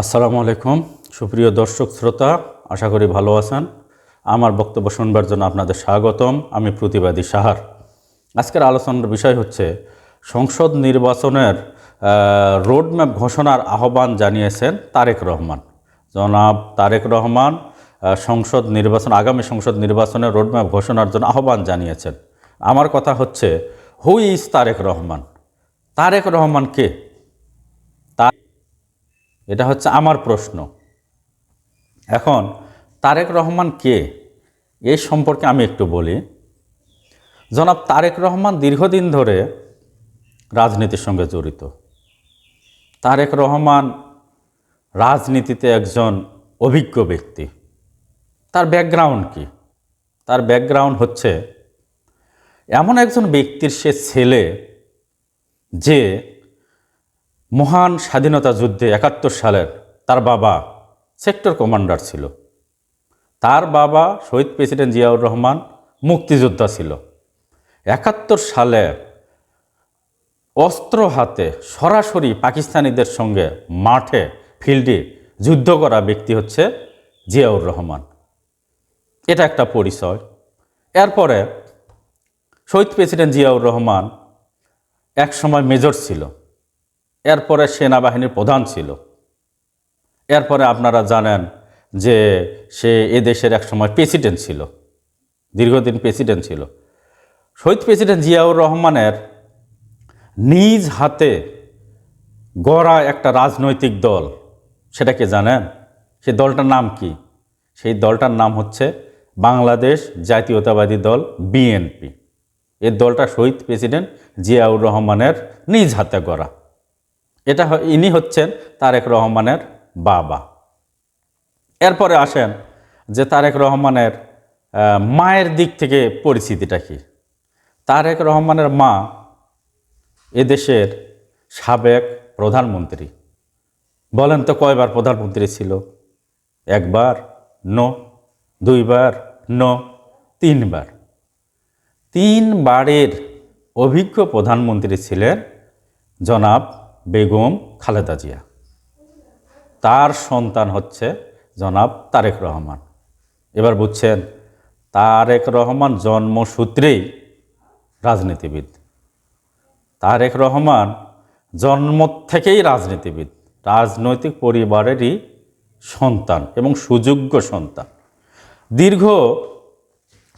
আসসালামু আলাইকুম। সুপ্রিয় দর্শক শ্রোতা, আশা করি ভালো আছেন। আমার বক্তব্য শুনবার জন্য আপনাদের স্বাগতম। আমি প্রতিবাদী সাহার। আজকের আলোচনার বিষয় হচ্ছে, সংসদ নির্বাচনের রোডম্যাপ ঘোষণার আহ্বান জানিয়েছেন তারেক রহমান। জনাব তারেক রহমান সংসদ নির্বাচন, আগামী সংসদ নির্বাচনের রোডম্যাপ ঘোষণার জন্য আহ্বান জানিয়েছেন। আমার কথা হচ্ছে হু ইজ তারেক রহমান? তারেক রহমান কে? এটা হচ্ছে আমার প্রশ্ন। এখন, তারেক রহমান কে? এই সম্পর্কে আমি একটু বলি। জনাব তারেক রহমান দীর্ঘদিন ধরে রাজনীতির সঙ্গে জড়িত। তারেক রহমান রাজনীতিতে একজন অভিজ্ঞ ব্যক্তি। তার ব্যাকগ্রাউন্ড কি? তার ব্যাকগ্রাউন্ড হচ্ছে, এমন একজন ব্যক্তির সে ছেলে যে মহান স্বাধীনতা যুদ্ধে একাত্তর সালের তার বাবা সেক্টর কমান্ডার ছিল। তার বাবা শহীদ প্রেসিডেন্ট জিয়াউর রহমান মুক্তিযোদ্ধা ছিল। একাত্তর সালে অস্ত্র হাতে সরাসরি পাকিস্তানিদের সঙ্গে মাঠে, ফিল্ডে যুদ্ধ করা ব্যক্তি হচ্ছে জিয়াউর রহমান। এটা একটা পরিচয়। এরপরে শহীদ প্রেসিডেন্ট জিয়াউর রহমান এক সময় মেজর ছিল। এরপরে সেনাবাহিনীর প্রধান ছিল। এরপরে আপনারা জানেন যে সে এ দেশের এক সময় প্রেসিডেন্ট ছিল, দীর্ঘদিন প্রেসিডেন্ট ছিল। শহীদ প্রেসিডেন্ট জিয়াউর রহমানের নিজ হাতে গড়া একটা রাজনৈতিক দল সেটাকে জানেন? সেই দলটার নাম কি? সেই দলটার নাম হচ্ছে বাংলাদেশ জাতীয়তাবাদী দল বিএনপি। এই দলটা শহীদ প্রেসিডেন্ট জিয়াউর রহমানের নিজ হাতে গড়া। এটা ইনি হচ্ছেন তারেক রহমানের বাবা। এরপরে আসেন যে তারেক রহমানের মায়ের দিক থেকে পরিস্থিতিটা কি? তারেক রহমানের মা এদেশের সাবেক প্রধানমন্ত্রী। বলেন তো কয়বার প্রধানমন্ত্রী ছিল? একবার, নো, দুইবার, নো, তিনবার। তিনবারের অভিজ্ঞ প্রধানমন্ত্রী ছিলেন জনাব বেগম খালেদা জিয়া। তার সন্তান হচ্ছে জনাব তারেক রহমান। এবার বুঝছেন, তারেক রহমান জন্মসূত্রেই রাজনীতিবিদ। তারেক রহমান জন্ম থেকেই রাজনীতিবিদ। রাজনৈতিক পরিবারেরই সন্তান এবং সুযোগ্য সন্তান। দীর্ঘ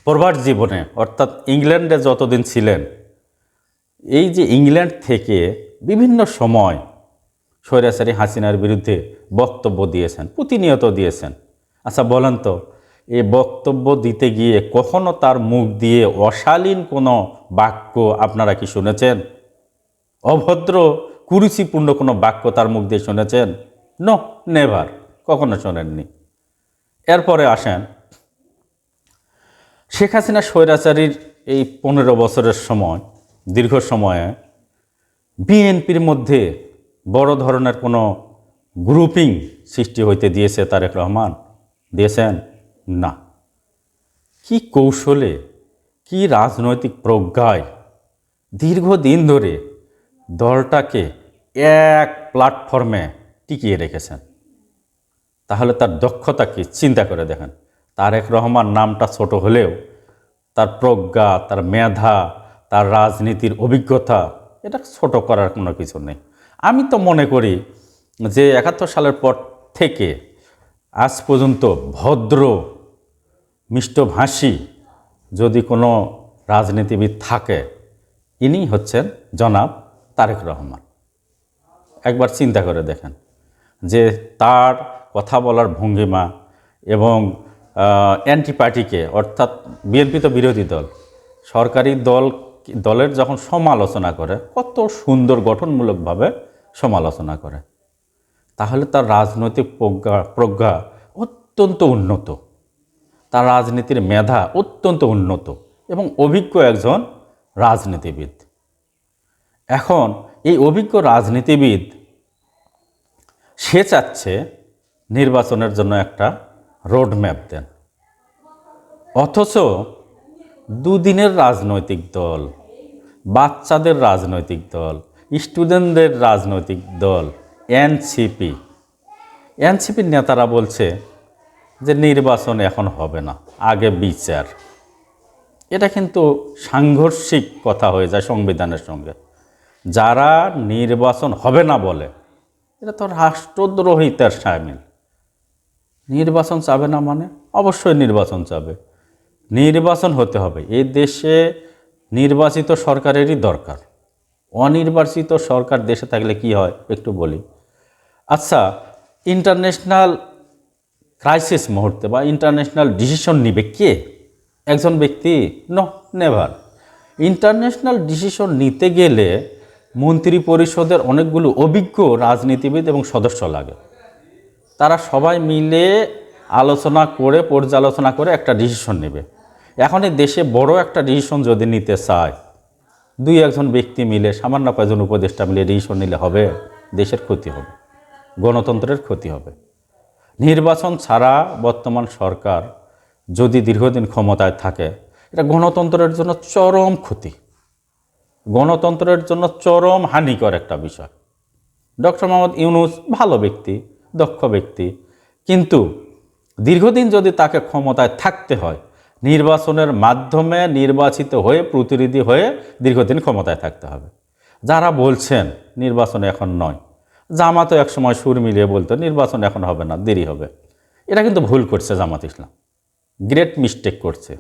প্রবাস জীবনে, অর্থাৎ ইংল্যান্ডে যতদিন ছিলেন, এই যে ইংল্যান্ড থেকে বিভিন্ন সময় স্বৈরাচারী হাসিনার বিরুদ্ধে বক্তব্য দিয়েছেন, প্রতিনিয়ত দিয়েছেন। আচ্ছা বলেন তো, এ বক্তব্য দিতে গিয়ে কখনো তার মুখ দিয়ে অশালীন কোনো বাক্য আপনারা কি শুনেছেন? অভদ্র, কুরুচিপূর্ণ কোনো বাক্য তার মুখ দিয়ে শুনেছেন? নো, নেভার, কখনো শোনেননি। এরপরে আসেন, শেখ হাসিনা স্বৈরাচারীর এই পনেরো বছরের সময়, দীর্ঘ সময়ে বিএনপির মধ্যে বড় ধরনের কোনো গ্রুপিং সৃষ্টি হইতে দিয়েছে তারেক রহমান? দিয়েছেন না। কি কৌশলে, কি রাজনৈতিক প্রজ্ঞায় দীর্ঘদিন ধরে দলটাকে এক প্ল্যাটফর্মে টিকিয়ে রেখেছেন? তাহলে তার দক্ষতা কি? চিন্তা করে দেখেন। তারেক রহমান নামটা ছোট হলেও তার প্রজ্ঞা, তার মেধা, তার রাজনীতির অভিজ্ঞতা এটা ছোট করার কোনো কিছু নেই। আমি তো মনে করি যে একাত্তর সালের পর থেকে আজ পর্যন্ত ভদ্র, মিষ্টভাষী যদি কোনো রাজনীতিবিদ থাকে, ইনি হচ্ছেন জনাব তারেক রহমান। একবার চিন্তা করে দেখেন যে তার কথা বলার ভঙ্গিমা এবং অ্যান্টি পার্টিকে অর্থাৎ বিএনপি তো বিরোধী দল, সরকারি দল দলের যখন সমালোচনা করে, কত সুন্দর গঠনমূলকভাবে সমালোচনা করে। তাহলে তার রাজনৈতিক প্রজ্ঞা প্রজ্ঞা অত্যন্ত উন্নত। তার রাজনীতির মেধা অত্যন্ত উন্নত এবং অভিজ্ঞ একজন রাজনীতিবিদ। এখন এই অভিজ্ঞ রাজনীতিবিদ, সে চাচ্ছে নির্বাচনের জন্য একটা রোড ম্যাপ দেন। অথচ দুদিনের রাজনৈতিক দল, বাচ্চাদের রাজনৈতিক দল, স্টুডেন্টদের রাজনৈতিক দল, এনসিপি। এনসিপির নেতারা বলছে যে নির্বাচন এখন হবে না, আগে বিচার। এটা কিন্তু সাংঘর্ষিক কথা হয়ে যায় সংবিধানের সঙ্গে। যারা নির্বাচন হবে না বলে, এটা তো রাষ্ট্রদ্রোহিতার সামিল। নির্বাচন চাবে না মানে? অবশ্যই নির্বাচন চাবে। নির্বাচন হতে হবে। এই দেশে নির্বাচিত সরকারেরই দরকার। অনির্বাচিত সরকার দেশে থাকলে কি হয় একটু বলি। আচ্ছা ইন্টারন্যাশনাল ক্রাইসিস মুহূর্তে বা ইন্টারন্যাশনাল ডিসিশন নিবে কে? একজন ব্যক্তি? ন নেভার ইন্টারন্যাশনাল ডিসিশন নিতে গেলে মন্ত্রী পরিষদের অনেকগুলো অভিজ্ঞ রাজনীতিবিদ এবং সদস্য লাগে। তারা সবাই মিলে আলোচনা করে, পর্যালোচনা করে একটা ডিসিশন নেবে। এখন এই দেশে বড় একটা ডিসিশন যদি নিতে চায়, দুই একজন ব্যক্তি মিলে, সামান্য কয়েকজন উপদেষ্টা মিলে ডিসিশন নিলে হবে, দেশের ক্ষতি হবে, গণতন্ত্রের ক্ষতি হবে। নির্বাচন ছাড়া বর্তমান সরকার যদি দীর্ঘদিন ক্ষমতায় থাকে, এটা গণতন্ত্রের জন্য চরম ক্ষতি। গণতন্ত্রের জন্য চরম হানিকর একটা বিষয়। ডক্টর মোহাম্মদ ইউনুস ভালো ব্যক্তি, দক্ষ ব্যক্তি, কিন্তু দীর্ঘদিন যদি তাকে ক্ষমতায় থাকতে হয় নির্বাচনের মাধ্যমে নির্বাচিত হয়ে প্রতিনিধি হয়ে দীর্ঘদিন ক্ষমতায় থাকতে হবে। যারা বলছেন নির্বাচন এখন নয়, জামাতও একসময় সুর মিলিয়ে বলতো, নির্বাচন এখন হবে না, দেরি হবে। এটা কিন্তু ভুল করছে জামাত ইসলাম। গ্রেট মিস্টেক করছে।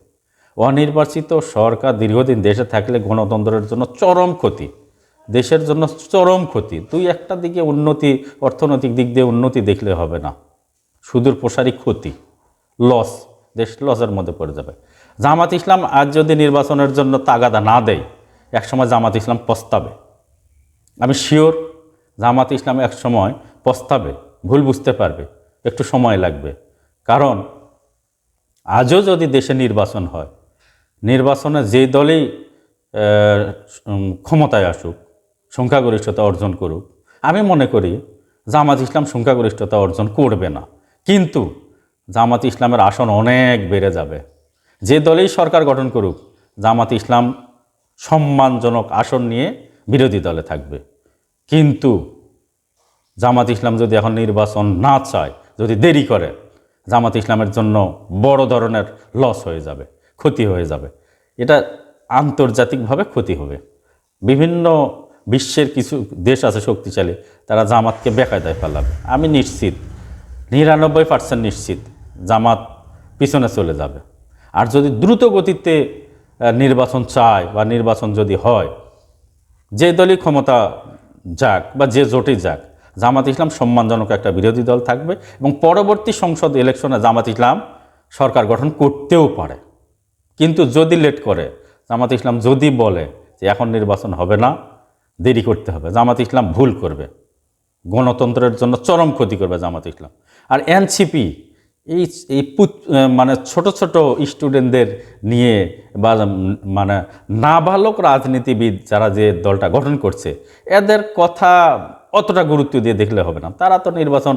অনির্বাচিত সরকার দীর্ঘদিন দেশে থাকলে গণতন্ত্রের জন্য চরম ক্ষতি, দেশের জন্য চরম ক্ষতি। দুই একটা দিকে উন্নতি, অর্থনৈতিক দিক দিয়ে উন্নতি দেখলে হবে না। সুদূর প্রসারী ক্ষতি লস দেশ লসের মধ্যে পড়ে যাবে। জামাত ইসলাম আজ যদি নির্বাচনের জন্য তাগাদা না দেয়, একসময় জামাত ইসলাম পস্তাবে। আমি শিওর জামাত ইসলাম এক সময় পস্তাবে, ভুল বুঝতে পারবে, একটু সময় লাগবে। কারণ আজও যদি দেশে নির্বাচন হয়, নির্বাচনে যে দলই ক্ষমতায় আসুক, সংখ্যাগরিষ্ঠতা অর্জন করুক, আমি মনে করি জামাত ইসলাম সংখ্যাগরিষ্ঠতা অর্জন করবে না। কিন্তু জামাত ইসলামের আসন অনেক বেড়ে যাবে। যে দলেই সরকার গঠন করুক, জামাত ইসলাম সম্মানজনক আসন নিয়ে বিরোধী দলে থাকবে। কিন্তু জামাত ইসলাম যদি এখন নির্বাচন না চায়, যদি দেরি করে, জামাত ইসলামের জন্য বড় ধরনের লস হয়ে যাবে, ক্ষতি হয়ে যাবে। এটা আন্তর্জাতিকভাবে ক্ষতি হবে। বিভিন্ন বিশ্বের কিছু দেশ আছে শক্তিশালী, তারা জামাতকে বেকায়দায় ফেলাবে আমি নিশ্চিত, নিরানব্বই পার্সেন্ট নিশ্চিত জামাত পিছনে চলে যাবে। আর যদি দ্রুত গতিতে নির্বাচন চায় বা নির্বাচন যদি হয়, যে দলই ক্ষমতা যাক বা যে জোটে যাক, জামাত ইসলাম সম্মানজনক একটা বিরোধী দল থাকবে এবং পরবর্তী সংসদ ইলেকশনে জামাত ইসলাম সরকার গঠন করতেও পারে। কিন্তু যদি লেট করে, জামাত ইসলাম যদি বলে যে এখন নির্বাচন হবে না, দেরি করতে হবে, জামাত ইসলাম ভুল করবে। গণতন্ত্রের জন্য চরম ক্ষতি করবে জামাত ইসলাম। আর এনসিপি এই এই মানে ছোট ছোট স্টুডেন্টদের নিয়ে বা মানে নাবালক রাজনীতিবিদ যারা যে দলটা গঠন করছে, এদের কথা অতটা গুরুত্ব দিয়ে দেখলে হবে না। তারা তো নির্বাচন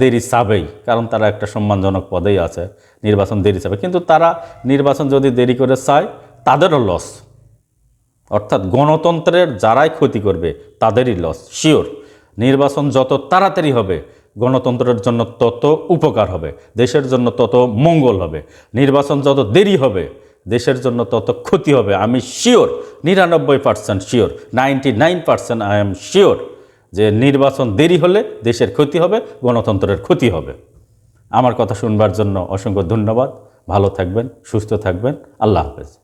দেরি চাবেই, কারণ তারা একটা সম্মানজনক পদেই আছে, নির্বাচন দেরি চাবে। কিন্তু তারা নির্বাচন যদি দেরি করে চায়, তাদেরও লস অর্থাৎ গণতন্ত্রের যারাই ক্ষতি করবে, তাদেরই লস শিওর নির্বাচন যত তাড়াতাড়ি হবে গণতন্ত্রের জন্য তত উপকার হবে, দেশের জন্য তত মঙ্গল হবে, নির্বাচন যত দেরি হবে, দেশের জন্য তত ক্ষতি হবে। আমি শিওর নিরানব্বই percent sure ninety nine percent I am sure যে নির্বাচন দেরি হলে দেশের ক্ষতি হবে, গণতন্ত্রের ক্ষতি হবে। আমার কথা শুনবার জন্য অসংখ্য ধন্যবাদ। ভালো থাকবেন, সুস্থ থাকবেন। আল্লাহ হাফেজ।